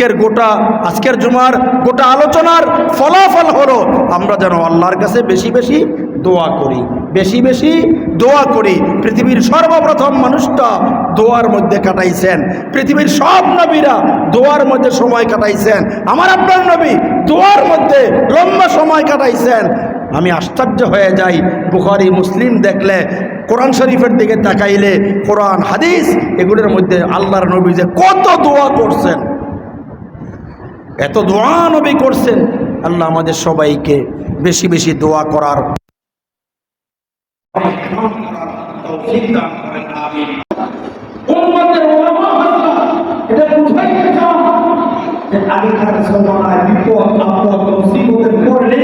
আজকের গোটা, আজকের জুমার গোটা আলোচনার ফলাফল হলো আমরা যেন আল্লাহর কাছে বেশি বেশি দোয়া করি, বেশি বেশি দোয়া করি। পৃথিবীর সর্বপ্রথম মানুষটা দোয়ার মধ্যে কাটাইছেন। পৃথিবীর সব নবীরা দোয়ার মধ্যে সময় কাটাইছেন। আমার আপনার নবী দোয়ার মধ্যে লম্বা সময় কাটাইছেন। আমি আশ্চর্য হয়ে যাই, বুখারি, মুসলিম দেখলে, কোরআন শরীফের দিকে তাকাইলে, কোরআন, হাদিস, এগুলোর মধ্যে আল্লাহর নবী যে কত দোয়া করছেন। এত দোয়া নবী করছেন। আল্লাহ আমাদের সবাইকে বেশি বেশি দোয়া করার উম্মতের ওলামা হাজরা এটা বুঝাইতে চান যে আগেকার জমানায় বিপদ, আপদ, মুসিবতের পড়লে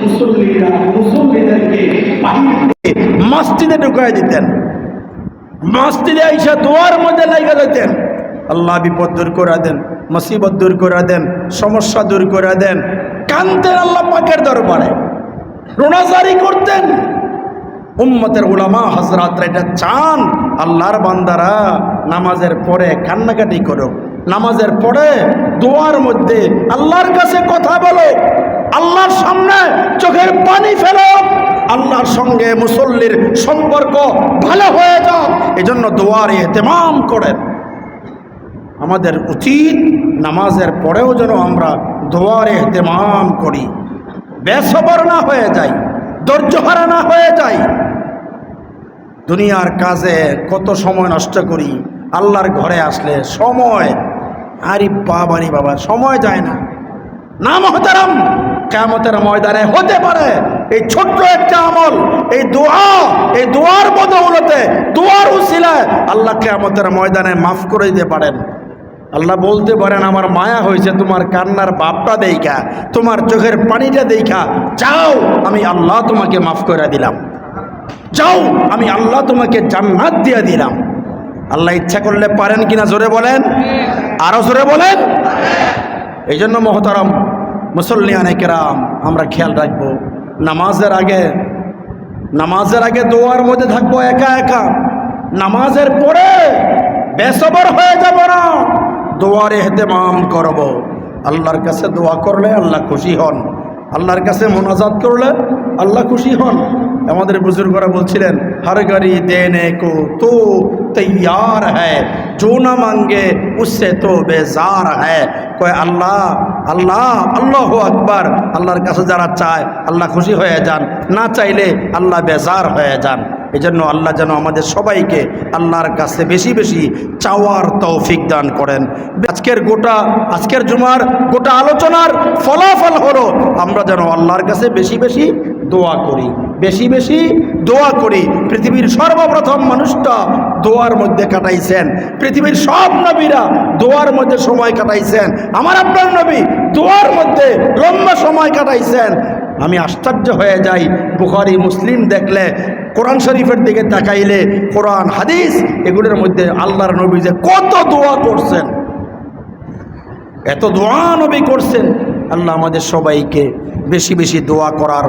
মুসল্লিরা মুসল্লিদেরকে মসজিদে ঢুকাই দিতেন। মসজিদে আইসা দোয়ার মধ্যে লাইগা যেতেন আল্লাহ বিপদ দূর করে দেন, মুসিবত দূর করে দেন, সমস্যা দূর করে দেন কান্তেন আল্লাহ পাকের দরবারে রোনাজারি করতেন। উম্মতের উলামা হজরতরা এটা চান, আল্লাহর বান্দারা নামাজের পরে কান্নাকাটি করো নামাজের পরে দোয়ার মধ্যে আল্লাহর কাছে কথা বলো, আল্লাহর সামনে চোখের পানি ফেলো, আল্লাহর সঙ্গে মুসল্লির সম্পর্ক ভালো হয়ে যাও এজন্য দোয়ার এহতেমাম করেন। আমাদের উচিত নামাজের পরেও যেন আমরা দোয়ার এহতেমাম করি। বেসবর না হয়ে যাই ধৈর্যহারা না হয়ে যাই। দুনিয়ার কাজে কত সময় নষ্ট করি, আল্লাহর ঘরে আসলে সময়। আরে বাবারি বাবা, সময় যায় না। না মহতারাম কেমতের ময়দানে হতে পারে এই ছোট্ট একটা আমল, এই দোয়া, এই দোয়ার বদৌলতে, দোয়ার উসিলায় আল্লাহ কেমতের ময়দানে মাফ করে দিতে পারেন। আল্লাহ বলতে পারেন, আমার মায়া হয়েছে, তোমার কান্নার বাপটা দেইখা, তোমার চোখের পানিটা দেইখা, যাও, আমি আল্লাহ তোমাকে মাফ করে দিলাম। যাও, আমি আল্লাহ তোমাকে জান্নাত দিয়ে দিলাম। আল্লাহ ইচ্ছা করলে পারেন কিনা জোরে বলেন? আরও জোরে বলেন? এই জন্য মহতারম, মুসল্লিয়ানে কেরাম, আমরা খেয়াল রাখব, নামাজের আগে নামাজের আগে দোয়ার মধ্যে থাকব একা একা, নামাজের পরে বেসবর হয়ে যাব না। দোয়ার এহতেমাম করব আল্লাহর কাছে দোয়া করলে আল্লাহ খুশি হন আল্লাহর কাছে মোনাজাত করলে আল্লাহ খুশি হন আমাদের বুজুর্গরা বলছিলেন হর গাড়ি দেনে কো তো তৈয়ার হ্যায় जो ना मांगे उससे तो बेजार है কয় আল্লাহ আল্লাহ আল্লাহ আকবার আল্লাহর কাছে যারা চায় আল্লাহ খুশি হয়ে যান না চাইলে আল্লাহ বেজার হয়ে যান এই জন্য আল্লাহ যেন আমাদের সবাইকে আল্লাহর কাছে বেশি বেশি চাওয়ার তৌফিক দান করেন। আজকের গোটা, আজকের জুমার গোটা আলোচনার ফলাফল হলো আমরা যেন আল্লাহর কাছে বেশি বেশি দোয়া করি। বেশি বেশি দোয়া করি। পৃথিবীর সর্বপ্রথম মানুষটা দোয়ার মধ্যে কাটাইছেন। পৃথিবীর সব নবীরা দোয়ার মধ্যে সময় কাটাইছেন। আমার আপনার নবী দোয়ার মধ্যে লম্বা সময় কাটাইছেন। আমি আশ্চর্য হয়ে যাই। বুখারি, মুসলিম দেখলে, কোরআন শরীফের দিকে তাকাইলে, কোরআন, হাদিস, এগুলোর মধ্যে আল্লাহর নবী যে কত দোয়া করছেন। এত দোয়া নবী করছেন। আল্লাহ আমাদের সবাইকে বেশি বেশি দোয়া করার